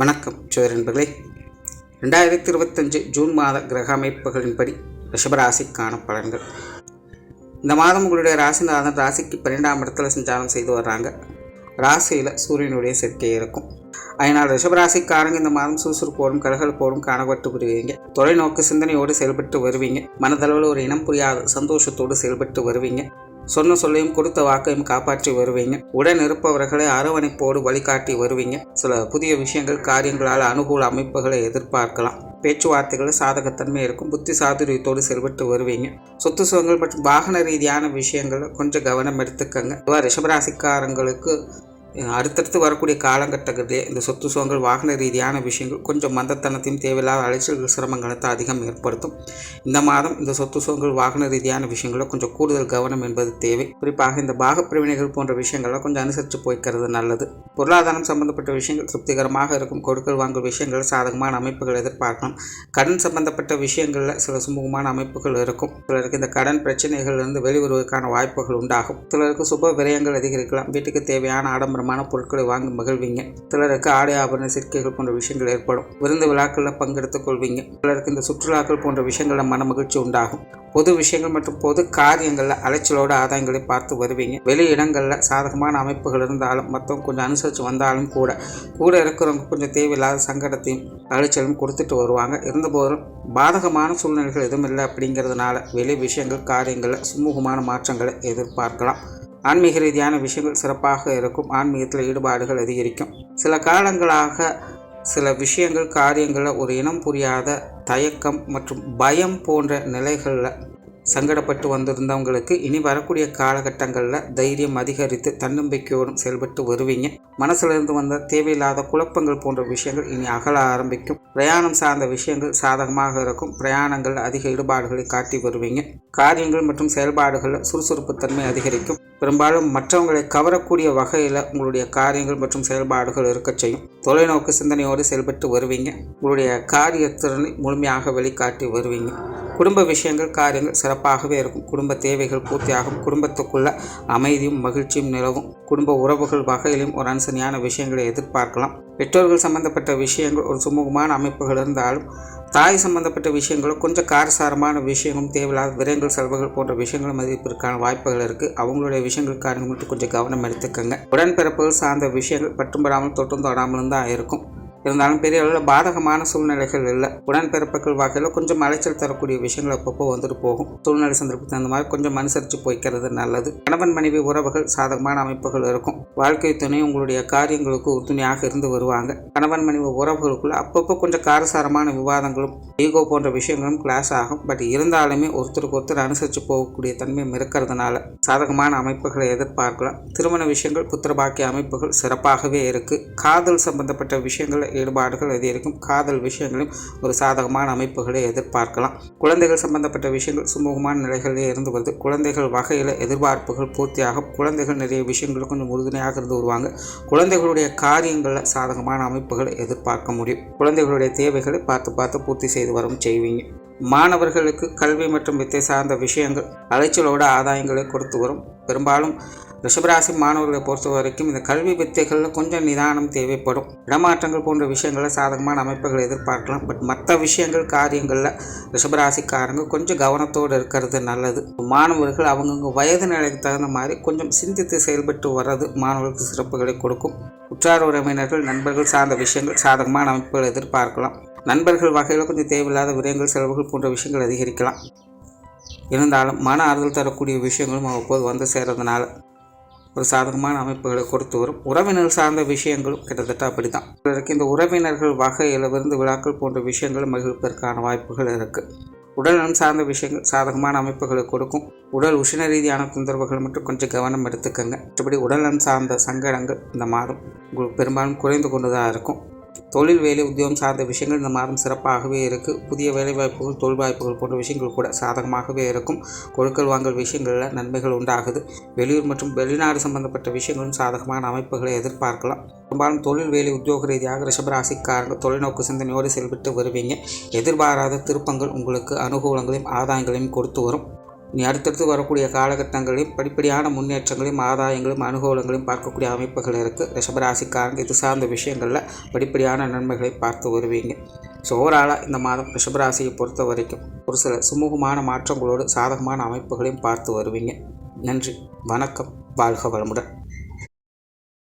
வணக்கம் சோதர ரெண்டாயிரத்தி இருபத்தஞ்சு ஜூன் மாத கிரக அமைப்புகளின்படி ரிஷபராசிக்கான பலன்கள். இந்த மாதம் உங்களுடைய ராசிநாதன் ராசிக்கு பன்னெண்டாம் இடத்துல சஞ்சாரம் செய்து வர்றாங்க. ராசியில் சூரியனுடைய சேர்க்கை இருக்கும். அதனால் ரிஷபராசிக்காரங்க இந்த மாதம் சுறுசுறுப்போடும் கலகலப்போடும் காணப்பட்டு புரிவீங்க தொலைநோக்கு சிந்தனையோடு செயல்பட்டு வருவீங்க. மனதளவில் ஒரு இனம் புரியாத சந்தோஷத்தோடு செயல்பட்டு வருவீங்க. சொன்ன சொல்லையும் கொடுத்த வாக்கையும் காப்பாற்றி வருவீங்க. உடன் இருப்பவர்களை அரவணைப்போடு வழிகாட்டி வருவீங்க. சில புதிய விஷயங்கள் காரியங்களால் அனுகூல அமைப்புகளை எதிர்பார்க்கலாம். பேச்சுவார்த்தைகள் சாதகத்தன்மை இருக்கும். புத்தி சாதுரியத்தோடு செல்பட்டு வருவீங்க. சொத்து சுகங்கள் மற்றும் வாகன ரீதியான விஷயங்களை கொஞ்சம் கவனம் எடுத்துக்கங்க. ரிஷபராசிக்காரங்களுக்கு அடுத்தடுத்து வரக்கூடிய காலகட்டத்திலே இந்த சொத்து சுகங்கள் வாகன ரீதியான விஷயங்கள் கொஞ்சம் மந்தத்தனத்தையும் தேவையில்லாத அலைச்சல் சிரமங்களை அதிகம் ஏற்படுத்தும். இந்த மாதம் இந்த சொத்து சுகங்கள் வாகன ரீதியான விஷயங்களில் கொஞ்சம் கூடுதல் கவனம் என்பது தேவை. குறிப்பாக இந்த பாகப்பிரிவினைகள் போன்ற விஷயங்களை கொஞ்சம் அனுசரித்து போய்க்கிறது நல்லது. பொருளாதாரம் சம்பந்தப்பட்ட விஷயங்கள் திருப்திகரமாக இருக்கும். கொடுக்கல் வாங்கல் விஷயங்கள் சாதகமான அமைப்புகள் எதிர்பார்க்கலாம். கடன் சம்பந்தப்பட்ட விஷயங்களில் சில சுமூகமான அமைப்புகள் இருக்கும். சிலருக்கு இந்த கடன் பிரச்சனைகளிலிருந்து வெளிவருவதற்கான வாய்ப்புகள் உண்டாகும். சிலருக்கு சுப விரயங்கள் அதிகரிக்கலாம். வீட்டுக்கு தேவையான ஆடம்பரம் ஆடம்பரமான பொருட்களை வாங்கி மகிழ்வீங்க. சிலருக்கு ஆடை ஆபரண சேர்க்கைகள் போன்ற விஷயங்கள் ஏற்படும். விருந்து விழாக்களில் பங்கெடுத்துக் கொள்வீங்க. சிலருக்கு இந்த சுற்றுலாக்கள் போன்ற விஷயங்களில் மன மகிழ்ச்சி உண்டாகும். பொது விஷயங்கள் மற்றும் பொது காரியங்களில் அலைச்சலோட ஆதாயங்களை பார்த்து வருவீங்க. வெளி இடங்களில் சாதகமான அமைப்புகள் இருந்தாலும் மற்றவங்க கொஞ்சம் அனுசரித்து வந்தாலும் கூட கூட இருக்கிறவங்க கொஞ்சம் தேவையில்லாத சங்கடத்தையும் அலைச்சலும் கொடுத்துட்டு வருவாங்க. இருந்தபோதும் பாதகமான சூழ்நிலைகள் எதுவும் இல்லை அப்படிங்கிறதுனால வெளி விஷயங்கள் காரியங்களில் சுமூகமான மாற்றங்களை எதிர்பார்க்கலாம். ஆன்மீக ரீதியான விஷயங்கள் சிறப்பாக இருக்கும். ஆன்மீகத்தில் ஈடுபாடுகள் அதிகரிக்கும். சில காலங்களாக சில விஷயங்கள் காரியங்களில் ஒரு இனம் புரியாத தயக்கம் மற்றும் பயம் போன்ற நிலைகளில் சங்கடப்பட்டு வந்திருந்தவங்களுக்கு இனி வரக்கூடிய காலகட்டங்களில் தைரியம் அதிகரித்து தன்னம்பிக்கையோடும் செயல்பட்டு வருவீங்க. மனசுலேருந்து வந்த தேவையில்லாத குழப்பங்கள் போன்ற விஷயங்கள் இனி அகல ஆரம்பிக்கும். பிரயாணம் சார்ந்த விஷயங்கள் சாதகமாக இருக்கும். பிரயாணங்கள் அதிக ஈடுபாடுகளை காட்டி வருவீங்க. காரியங்கள் மற்றும் செயல்பாடுகளில் சுறுசுறுப்புத்தன்மை அதிகரிக்கும். பெரும்பாலும் மற்றவங்களை கவரக்கூடிய வகையில் உங்களுடைய காரியங்கள் மற்றும் செயல்பாடுகள் இருக்கச் செய்யும். தொலைநோக்கு சிந்தனையோடு செயல்பட்டு வருவீங்க. உங்களுடைய காரியத்திறனை முழுமையாக வெளிக்காட்டி வருவீங்க. குடும்ப விஷயங்கள் காரியங்கள் சிறப்பாகவே இருக்கும். குடும்ப தேவைகள் பூர்த்தியாகும். குடும்பத்துக்குள்ள அமைதியும் மகிழ்ச்சியும் நிலவும். குடும்ப உறவுகள் வகையிலும் ஒரு அனுசரியான விஷயங்களை எதிர்பார்க்கலாம். பெற்றோர்கள் சம்பந்தப்பட்ட விஷயங்கள் ஒரு சுமூகமான அமைப்புகள் இருந்தாலும் தாய் சம்பந்தப்பட்ட விஷயங்களும் கொஞ்சம் காரசாரமான விஷயங்களும் தேவையில்லாத விரயங்கள் செலவுகள் போன்ற விஷயங்களும் மதிப்பிற்கான வாய்ப்புகள் இருக்குது அவங்களுடைய விஷயங்கள் காரணம் மட்டும் கொஞ்சம் கவனம் எடுத்துக்கோங்க. உடன்பிறப்புகள் சார்ந்த விஷயங்கள் பட்டும்படாமல் தொட்டும் தொடாமலும் தான் இருக்கும். இருந்தாலும் பெரிய அளவில் பாதகமான சூழ்நிலைகள் இல்லை. உடன்பிறப்புகள் வகையில் கொஞ்சம் அலைச்சல் தரக்கூடிய விஷயங்கள் அப்பப்போ வந்துட்டு போகும். சூழ்நிலை சந்தர்ப்பத்துக்கு தகுந்த மாதிரி கொஞ்சம் அனுசரித்து போய்க்கிறது நல்லது. கணவன் மனைவி உறவுகள் சாதகமான அமைப்புகள் இருக்கும். வாழ்க்கை துணை உங்களுடைய காரியங்களுக்கு உறுதுணையாக இருந்து வருவாங்க. கணவன் மனைவி உறவுகளுக்குள்ள அப்பப்போ கொஞ்சம் காரசாரமான விவாதங்களும் ஈகோ போன்ற விஷயங்களும் கிளாஸ் ஆகும். பட் இருந்தாலுமே ஒருத்தருக்கு ஒருத்தர் அனுசரித்து போகக்கூடிய தன்மையும் இருக்கிறதுனால சாதகமான அமைப்புகளை எதிர்பார்க்கலாம். திருமண விஷயங்கள் புத்திரபாக்கிய அமைப்புகள் சிறப்பாகவே இருக்குது காதல் சம்பந்தப்பட்ட விஷயங்களை ஈடுபாடுகள் அதிகரிக்கும். காதல் விஷயங்களும் ஒரு சாதகமான அமைப்புகளை எதிர்பார்க்கலாம். குழந்தைகள் சம்பந்தப்பட்ட விஷயங்கள் சுமூகமான நிலைகளிலே இருந்து வருது. குழந்தைகள் வகையில் எதிர்பார்ப்புகள் பூர்த்தியாகும். குழந்தைகள் நிறைய விஷயங்கள் கொஞ்சம் உறுதுணையாக இருந்து வருவாங்க. குழந்தைகளுடைய காரியங்களில் சாதகமான அமைப்புகளை எதிர்பார்க்க முடியும். குழந்தைகளுடைய தேவைகளை பார்த்து பார்த்து பூர்த்தி செய்து வரும் செய்வீங்க. மாணவர்களுக்கு கல்வி மற்றும் வித்தை சார்ந்த விஷயங்கள் அலைச்சலோட ஆதாயங்களை கொடுத்து வரும். பெரும்பாலும் ரிஷபராசி மாணவர்களை பொறுத்த வரைக்கும் இந்த கல்வி வித்தைகளில் கொஞ்சம் நிதானம் தேவைப்படும். இடமாற்றங்கள் போன்ற விஷயங்களில் சாதகமான அமைப்புகளை எதிர்பார்க்கலாம். பட் மற்ற விஷயங்கள் காரியங்களில் ரிஷபராசிக்காரங்க கொஞ்சம் கவனத்தோடு இருக்கிறது நல்லது. மாணவர்கள் அவங்கவுங்க வயது நிலைக்கு தகுந்த மாதிரி கொஞ்சம் சிந்தித்து செயல்பட்டு வர்றது மாணவர்களுக்கு சிறப்புகளை கொடுக்கும். உற்றார் உறவினர்கள் நண்பர்கள் சார்ந்த விஷயங்கள் சாதகமான அமைப்புகளை எதிர்பார்க்கலாம். நண்பர்கள் வகையில் கொஞ்சம் தேவையில்லாத விரயங்கள் செலவுகள் போன்ற விஷயங்கள் அதிகரிக்கலாம். இருந்தாலும் மன ஆறுதல் தரக்கூடிய விஷயங்களும் அவ்வப்போது வந்து சேர்றதுனால ஒரு சாதகமான அமைப்புகளை கொடுத்து வரும். உறவினர் சார்ந்த விஷயங்களும் கிட்டத்தட்ட அப்படி தான் இந்த உறவினர்கள் வகையில் விருந்து விழாக்கள் போன்ற விஷயங்களும் மகிழ்ப்பதற்கான வாய்ப்புகள் இருக்குது உடல்நலம் சார்ந்த விஷயங்கள் சாதகமான அமைப்புகளை கொடுக்கும். உடல் உஷ்ண ரீதியான தொந்தரவுகள் மட்டும் கொஞ்சம் கவனம் எடுத்துக்கங்க. மற்றபடி உடல்நலம் சார்ந்த சங்கடங்கள் இந்த மாதம் உங்களுக்கு பெரும்பாலும் குறைந்து கொண்டு தான் இருக்கும். தொழில் வேலை உத்தியோகம் சார்ந்த விஷயங்கள் இந்த மாதம் சிறப்பாகவே இருக்குது புதிய வேலைவாய்ப்புகள் தொழில் வாய்ப்புகள் போன்ற விஷயங்கள் கூட சாதகமாகவே இருக்கும். கொடுக்கல் வாங்கல் விஷயங்களில் நன்மைகள் உண்டாகுது. வெளியூர் மற்றும் வெளிநாடு சம்பந்தப்பட்ட விஷயங்களும் சாதகமான அமைப்புகளை எதிர்பார்க்கலாம். பெரும்பாலும் தொழில் வேலை உத்தியோக ரீதியாக ரிஷபராசிக்காரங்க தொலைநோக்கு சிந்தனையோடு செயல்பட்டு வருவீங்க. எதிர்பாராத திருப்பங்கள் உங்களுக்கு அனுகூலங்களையும் ஆதாயங்களையும் கொடுத்து வரும். இனி அடுத்தடுத்து வரக்கூடிய காலகட்டங்களையும் படிப்படியான முன்னேற்றங்களையும் ஆதாயங்களையும் அனுகூலங்களையும் பார்க்கக்கூடிய அமைப்புகள் இருக்குது ரிஷபராசிக்காரங்க இது சார்ந்த விஷயங்களில் படிப்படியான நன்மைகளை பார்த்து வருவீங்க. ஸோ ஓவராலாக இந்த மாதம் ரிஷபராசியை பொறுத்த வரைக்கும் ஒரு சில சுமூகமான மாற்றங்களோடு சாதகமான அமைப்புகளையும் பார்த்து வருவீங்க. நன்றி. வணக்கம். வாழ்க வளமுடன்.